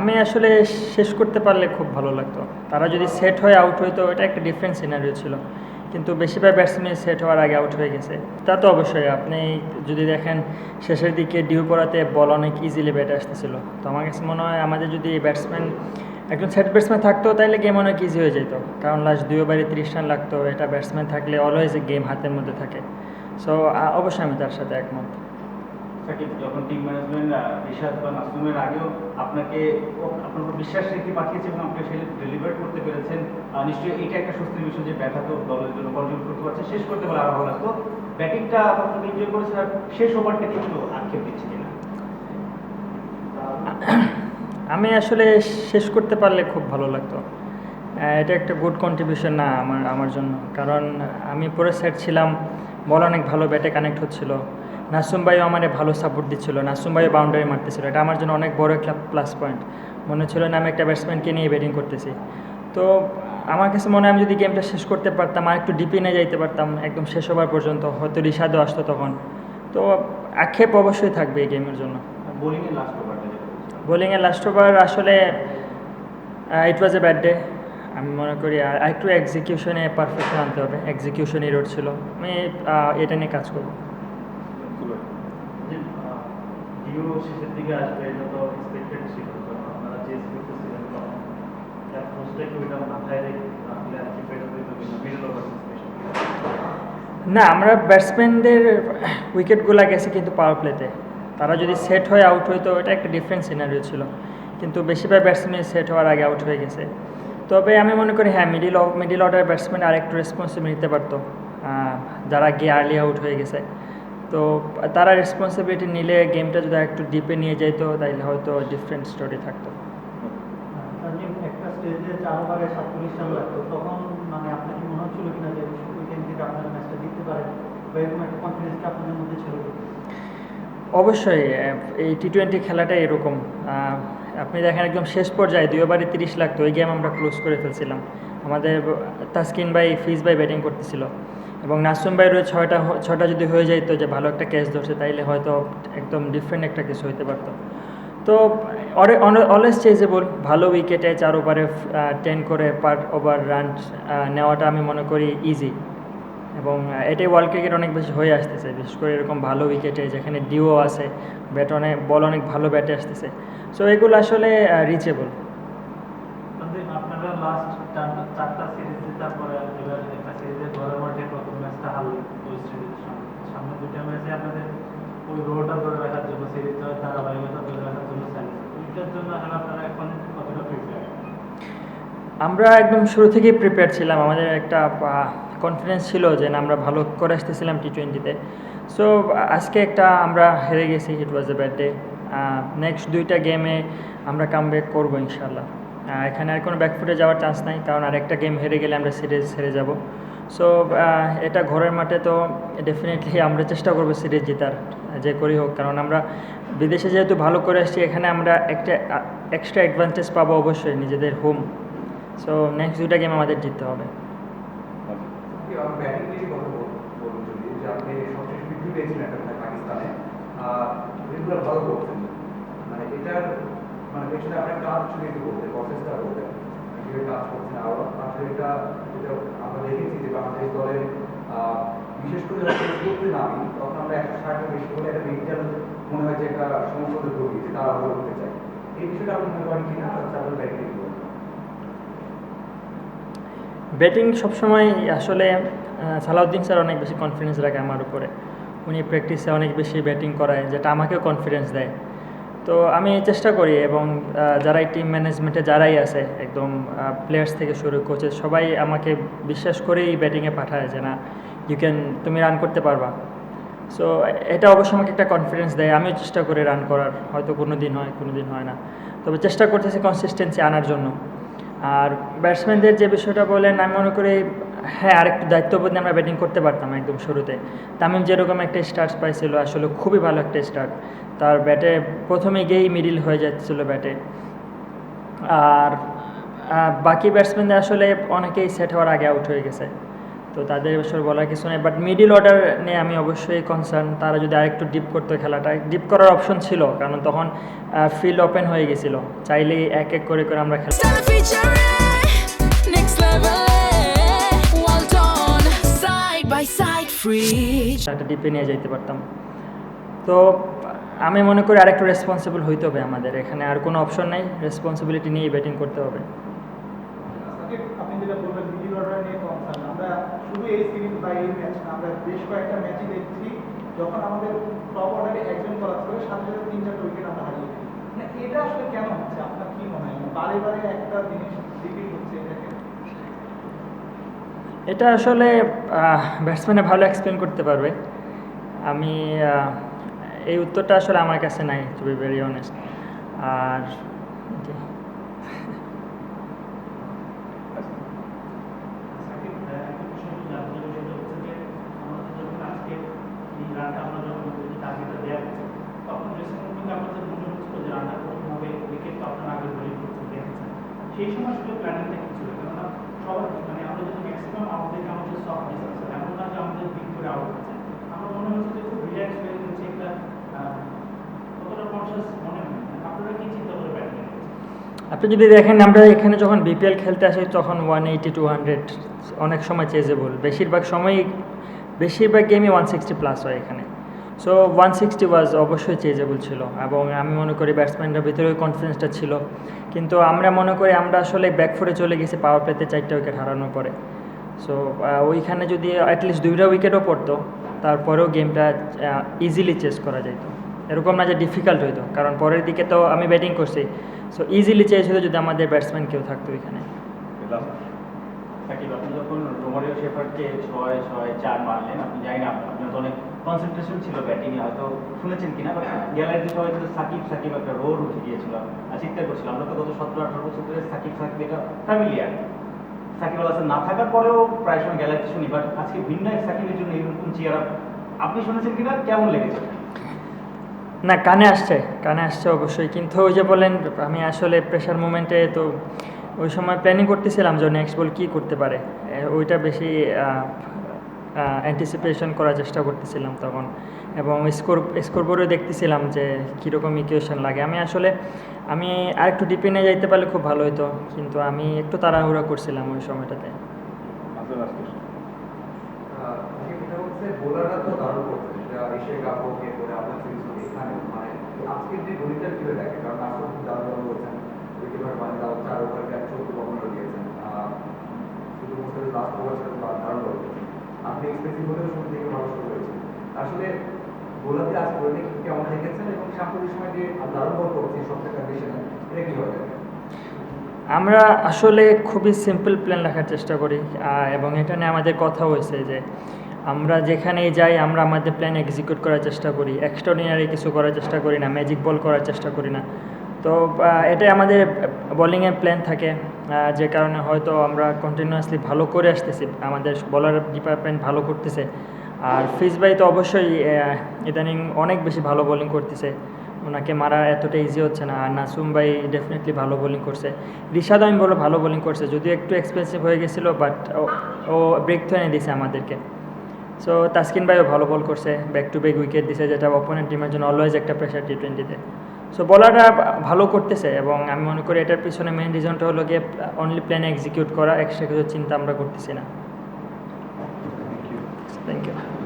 আমি আসলে শেষ করতে পারলে খুব ভালো লাগতো। তারা যদি সেট হয়ে আউট হইতো, এটা একটা ডিফারেন্ট সিনারিও ছিল। কিন্তু বেশিরভাগ ব্যাটসম্যান সেট হওয়ার আগে আউট হয়ে গেছে। তা তো অবশ্যই, আপনি যদি দেখেন শেষের দিকে ডিউ পড়াতে বল অনেক ইজিলি ব্যাটে আসতেছিল। তো আমার কাছে মনে হয় আমাদের যদি ব্যাটসম্যান একজন সেট ব্যাটসম্যান থাকতো তাহলে গেম অনেক ইজি হয়ে যেত। কারণ লাস্ট দুই ওভারে তিরিশ রান লাগতো। এটা ব্যাটসম্যান থাকলে অলওয়েজ গেম হাতের মধ্যে থাকে। সো অবশ্যই আমি তার সাথে একমত। সাকিব যখন টিম ম্যানেজমেন্ট রিশাদ বা নাসুমের আগেও আপনাকে আপনার বিশ্বাস রেখে পাঠিয়েছে এবং আপনি সেটা ডেলিভার করতে পেরেছেন নিশ্চয়ই এটা একটা স্বস্তির বিষয় যে তো দলের জন্য করতে পারছে। শেষ করতে পারলে আরও ভালো লাগতো। ব্যাটিংটা আপনাকে এনজয় আর শেষ ওভারটা কিন্তু আক্ষেপ দিচ্ছে কিনা? আমি আসলে শেষ করতে পারলে খুব ভালো লাগতো। এটা একটা গুড কন্ট্রিবিউশন না আমার আমার জন্য। কারণ আমি পরে সেট ছিলাম বল অনেক ভালো, ব্যাটে কানেক্ট হচ্ছিল। নাসুম ভাইও আমার ভালো সাপোর্ট দিচ্ছিল নাসুম ভাইও বাউন্ডারি মারতেছিল। এটা আমার জন্য অনেক বড় একটা প্লাস পয়েন্ট মনে ছিল না আমি একটা ব্যাটসম্যানকে নিয়ে ব্যাটিং করতেছি। তো আমার কাছে মনে হয় আমি যদি গেমটা শেষ করতে পারতাম আর একটু ডিপে নিয়ে যাইতে পারতাম একদম শেষ হবার পর্যন্ত হয়তো রিশাদও আসতো তখন। তো আক্ষেপ অবশ্যই থাকবে এই গেমের জন্য। বোলিংয়ের লাস্ট ওভার আসলে ইট ওয়াজ এ ব্যাড ডে আমি মনে করি আর একটু এক্সিকিউশনে পারফেকশন আনতে হবে। এক্সিকিউশন ইরোড ছিল। আমি এটা নিয়ে কাজ করব। ডিও শেষের দিকে আসবে এটা তো এক্সপেক্টেড ছিল আপনারা চেস করতেছিলেন তখন অ্যাপ্রোচটা ওইটা মাথায় রেখে রাখলে আর কি বেটার হইতো কিনা মিডল ওভার না আমরা ব্যাটসম্যানদের উইকেটগুলো গেছে কিন্তু পাওয়ার প্লেতে তারা যদি সেট হয়ে আউট হইতো এটা একটা ডিফারেন্ট সিনারিও ছিল। কিন্তু বেশিরভাগ ব্যাটসম্যান সেট হওয়ার আগে আউট হয়ে গেছে। তবে আমি মনে করি হ্যাঁ মিডিল মিডিল অর্ডার ব্যাটসম্যান আর একটু রেসপন্সিবিলিটি নিতে পারতো। যারা গিয়ে আর্লি আউট হয়ে গেছে। তো তারা রেসপন্সিবিলিটি নিলে গেমটা যদি একটু ডিপে নিয়ে যেত তাইলে হয়তো ডিফারেন্ট স্টোরি থাকতো। একটা স্টেজে চার সাতচল্লিশ রান লাগতো তখন মানে আপনার কি মনে হচ্ছিল কিনা যে আপনারা ম্যাচটা জিততে পারেন? বা এরকম একটা কনফিডেন্স আপনাদের মধ্যে ছিল? অবশ্যই এই টি টোয়েন্টি খেলাটা এরকম। আপনি দেখেন একদম শেষ পর্যায়ে দুই ওভারে তিরিশ লাগতো ওই গেম আমরা ক্লোজ করে ফেলছিলাম। আমাদের তাসকিন ভাই ফিজ ভাই ব্যাটিং করতেছিল। এবং নাসুম ভাইয়ের ওই ছয়টা ছয়টা যদি হয়ে যাইতো যে ভালো একটা ক্যাচ ধরছে, তাইলে হয়তো একদম ডিফারেন্ট একটা কিছু হইতে পারতো। তো অলওয়েজ চেজেবল ভালো উইকেটে চার ওভারে টেন করে পার ওভার রান নেওয়াটা আমি মনে করি ইজি এবং এটাই ওয়ার্ল্ড ক্রিকেট অনেক বেশি হয়ে আসতেছে, বিশেষ করে এরকম ভালো উইকেটে যেখানে ডিও আছে ব্যাট অনেক বল অনেক ভালো ব্যাটে আসতেছে। সো এগুলো আসলে রিচেবল চারটা সিরিজ জেতার পরে এবার একটা সিরিজে ঘরের মাঠে প্রথম ম্যাচটা সামনে। দুইটা ম্যাচে আপনাদের ওই রোটা ধরে রাখার জন্য সিরিজ ধারাবাহিকতা ধরে রাখার জন্য জন্য আসলে আপনারা এখন কতটা প্রিপেয়ার আমরা একদম শুরু থেকেই প্রিপেয়ার ছিলাম। আমাদের একটা কনফিডেন্স ছিল যে না, আমরা ভালো করে আসতেছিলাম টি টোয়েন্টিতে সো আজকে একটা আমরা হেরে গেছি it was a bad day next দুইটা গেমে আমরা কাম ব্যাক করব ইনশাল্লাহ এখানে আর কোনো ব্যাকফুটে যাওয়ার চান্স নাই, কারণ আর একটা গেম হেরে গেলে আমরা সিরিজ হেরে যাব। সো এটা ঘরের মাঠে তো ডেফিনেটলি আমরা চেষ্টা করব সিরিজ জেতার, যে করি হোক। কারণ আমরা বিদেশে যেহেতু ভালো করে আসছি, এখানে আমরা একটা এক্সট্রা অ্যাডভান্টেজ পাবো অবশ্যই নিজেদের হোম সো নেক্সট দুটা গেম আমাদের জিততে হবে। মানে এটার মানে আপনার প্রসেসটা করছেন আর? আসলে এটা যেটা আমরা দেখেছি যে বাংলাদেশ দলের বিশেষ করে যখন নামি, তখন আমরা একশো বেশি হলে একটা মেন্টাল মনে হয় যে একটা তারা এই বিষয়টা আপনি মনে করেন ব্যাটিং ব্যাটিং সবসময় আসলে সালাউদ্দিন স্যার অনেক বেশি কনফিডেন্স রাখে আমার উপরে। উনি প্র্যাকটিসে অনেক বেশি ব্যাটিং করায়, যেটা আমাকেও কনফিডেন্স দেয়। তো আমি চেষ্টা করি এবং যারাই টিম ম্যানেজমেন্টে যারাই আছে, একদম প্লেয়ার্স থেকে শুরু করছে সবাই আমাকে বিশ্বাস করেই ব্যাটিংয়ে পাঠায় যে না ইউ ক্যান তুমি রান করতে পারবা। সো এটা অবশ্য আমাকে একটা কনফিডেন্স দেয়, আমিও চেষ্টা করি রান করার, হয়তো কোনো দিন হয় কোনো দিন হয় না। তবে চেষ্টা করতেছি কনসিস্টেন্সি আনার জন্য। আর ব্যাটসম্যানদের যে বিষয়টা বলেন, আমি মনে করি হ্যাঁ আরেকটু দায়িত্ববোধ আমরা ব্যাটিং করতে পারতাম একদম শুরুতে। তামিম যেরকম একটা স্টার্ট পাইছিল, আসলে খুবই ভালো একটা স্টার্ট তার ব্যাটে প্রথমে গিয়েই মিডিল হয়ে যাচ্ছিল ব্যাটে আর বাকি ব্যাটসম্যানদের আসলে অনেকেই সেট হওয়ার আগে আউট হয়ে গেছে। তো তাদের বিষয়ে বলার কিছু নেই বাট মিডিল অর্ডার নিয়ে আমি অবশ্যই কনসার্ন তারা যদি আরেকটু ডিপ করতো খেলাটা ডিপ করার অপশন ছিল, কারণ তখন ফিল্ড ওপেন হয়ে গেছিল। চাইলেই এক এক করে করে আমরা খেলা একটা ডিপে নিয়ে যেতে পারতাম। তো আমি মনে করি আরেকটু রেসপন্সিবল হইতে হবে আমাদের। এখানে আর কোনো অপশন নেই রেসপন্সিবিলিটি নিয়েই ব্যাটিং করতে হবে। আপনি যেটা বললেন মিডিল অর্ডার নিয়ে কনসার্ন আমরা শুধু এই সিরিজ বা এই ম্যাচ না আমরা বেশ কয়েকটা ম্যাচই দেখছি। যখন আমাদের টপ অর্ডারে একজন করে সাথে সাথে তিন চারটা উইকেট আমরা হারিয়ে। মানে এটা আসলে কেন হচ্ছে? আপনার কি মনে হয়? মানে বারে বারে একটা জিনিস রিপিট হচ্ছে এটা আসলে ব্যাটসম্যানে ভালো এক্সপ্লেন করতে পারবে আমি এই উত্তরটা আসলে আমার কাছে নাই টু বি ভেরি অনেস্ট আর মনে। সেই সময় প্ল্যানিংটা কি ছিল? কেননা মানে আমরা যদি ম্যাক্সিমাম আমাদের ডিসেন্স এমন না যে আমাদের করে আউট আমরা মনে হচ্ছে যে খুব রিল্যাক্স হয়ে একটা কতটা কনসিয়াস মনে হয়। আপনারা কি চিন্তা করে আপনি যদি দেখেন, আমরা এখানে যখন বিপিএল খেলতে আসি, তখন ওয়ান এইটি টু হান্ড্রেড অনেক সময় চেজেবল বেশিরভাগ সময়ই, বেশিরভাগ গেমই ওয়ান সিক্সটি প্লাস হয় এখানে। সো ওয়ান সিক্সটি ওয়াজ অবশ্যই চেজেবল ছিল এবং আমি মনে করি ব্যাটসম্যানদের ভিতরে ওই কনফিডেন্সটা ছিল। কিন্তু আমরা মনে করি আমরা আসলে ব্যাকফুটে চলে গেছি পাওয়ার প্লেতে চারটে উইকেট হারানোর পরে। সো ওইখানে যদি অ্যাটলিস্ট দুইটা উইকেটও পড়তো, তারপরেও গেমটা ইজিলি চেস করা যেত এরকম না যে ডিফিকাল্ট হইতো, কারণ পরের দিকে তো আমি ব্যাটিং করছি। সো ইজিলি চেস হতো যদি আমাদের ব্যাটসম্যান কেউ থাকতো ওইখানে। যখন রোমারিও শেফার্ডকে ছয় ছয়, চার মারলেন, আপনি জানি না অনেক কনসেন্ট্রেশন ছিল ব্যাটিংয়ে হয়তো শুনেছেন কিনা বাট গ্যালারিতে সবাই কিন্তু সাকিব সাকিব, একটা রোড উঠে গিয়েছিল। আর চিন্তা করছিল। আমরা তো গত সতেরো, আঠারো বছর ধরে সাকিব সাকিব এটা ফ্যামিলিয়ার সাকিব আল না থাকার পরেও প্রায় সময় গ্যালারিতে শুনি বাট আজকে ভিন্ন এক সাকিবের জন্য এরকম চেয়ার আপ আপনি শুনেছেন কিনা? কেমন লেগেছে? না, কানে আসছে কানে আসছে অবশ্যই। কিন্তু ওই যে বলেন, আমি আসলে প্রেশার মুমেন্টে তো ওই সময় প্ল্যানিং করতেছিলাম যে নেক্সট বল কী করতে পারে। ওইটা বেশি অ্যান্টিসিপেশন করার চেষ্টা করতেছিলাম তখন। এবং স্কোর স্কোর বোর্ডে দেখতেছিলাম যে কীরকম ইকুয়েশন লাগে। আমি আসলে, আমি আর একটু ডিপে নিয়ে যাইতে পারলে খুব ভালো হতো কিন্তু আমি একটু তাড়াহুড়া করছিলাম ওই সময়টাতে। এখানে মানে শুধু লাস্ট ওভার আপনি এক্সপেন্সিভ হলেও শুরু থেকে ভালো শুরু হয়েছে। আসলে বোলারদের আজ বলতে কেমন দেখেছেন এবং সাম্প্রতিক সময় যে দারুণ বল করছে সবথেকে বেশি না এটা কীভাবে আমরা আসলে খুবই সিম্পল প্ল্যান রাখার চেষ্টা করি এবং এটা নিয়ে আমাদের কথা হয়েছে যে আমরা যেখানেই যাই, আমরা আমাদের প্ল্যান এক্সিকিউট করার চেষ্টা করি। এক্সট্রাঅর্ডিনারি কিছু করার চেষ্টা করি না ম্যাজিক বল করার চেষ্টা করি না। তো এটাই আমাদের বোলিংয়ের প্ল্যান থাকে যে কারণে হয়তো আমরা কন্টিনিউয়াসলি ভালো করে আসতেছি, আমাদের বলার ডিপার্টমেন্ট ভালো করতেছে। আর ফিজ ভাই তো অবশ্যই ইদানিং অনেক বেশি ভালো বোলিং করতেছে, ওনাকে মারা এতটা ইজি হচ্ছে না, আর নাসুম ভাই ডেফিনেটলি ভালো বোলিং করছে। রিশাদ আমি বলো ভালো বোলিং করছে, যদিও একটু এক্সপেন্সিভ হয়ে গেছিল বাট ও ব্রেক তো এনে দিছে আমাদেরকে। সো তাসকিন ভাইও ভালো বল করছে ব্যাক টু ব্যাক উইকেট দিছে, যেটা অপোনেন্ট টিমের জন্য অলওয়েজ একটা প্রেশার টি টোয়েন্টিতে সো বলাররা ভালো করতেছে এবং আমি মনে করি এটার পিছনে মেন রিজনটা হলো গিয়ে অনলি প্ল্যান এক্সিকিউট করা এক্সট্রা কিছু চিন্তা আমরা করতেছি না। Thank you